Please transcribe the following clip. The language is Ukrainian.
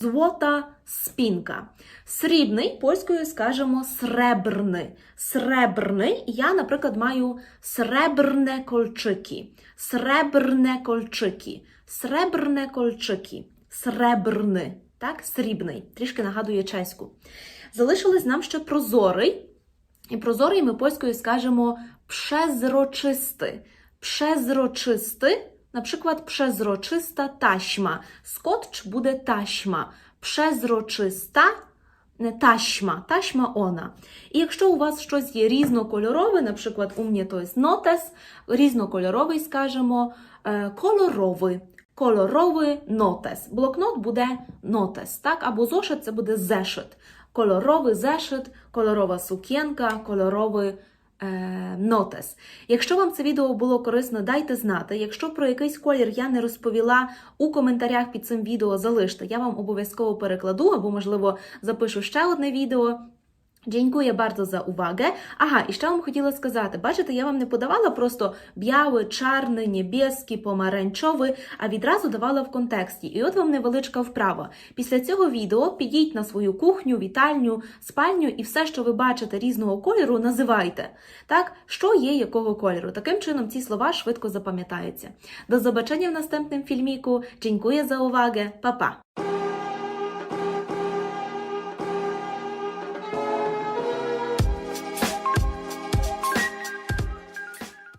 Злота спінка. Срібний польською скажемо сребрний. Сребрний. Я, наприклад, маю сребрне кольчики. Сребрне кольчики. Сребрне кольчики. Сребрний. Так, срібний. Трішки нагадує чеську. Залишилось нам ще прозорий. І прозорий ми польською скажемо przezroczysty. Przezroczysty, na przykład przezroczysta taśma. Skotcz буде taśma. Przezroczysta не taśma, taśma ona. І якщо у вас щось є різнокольорове, наприклад, у мене то є нотес, різнокольоровий скажемо е, кольоровий. Кольоровий нотес. Блокнот буде нотес, так? Або зошит це буде зешит. Кольоровий зешит, кольорова сукенка, кольоровий е, нотес. Якщо вам це відео було корисно, дайте знати. Якщо про якийсь колір я не розповіла у коментарях під цим відео, залиште. Я вам обов'язково перекладу, або, можливо, запишу ще одне відео. Dziękuję bardzo za uwagę. Ага, і ще вам хотіла сказати, бачите, я вам не подавала просто білий, чарний, небеський, помаранчовий, а відразу давала в контексті. І от вам невеличка вправа. Після цього відео підіть на свою кухню, вітальню, спальню і все, що ви бачите різного кольору, називайте. Так, що є якого кольору. Таким чином ці слова швидко запам'ятаються. До побачення в наступному фільміку. Dziękuję za uwagę. Па-па!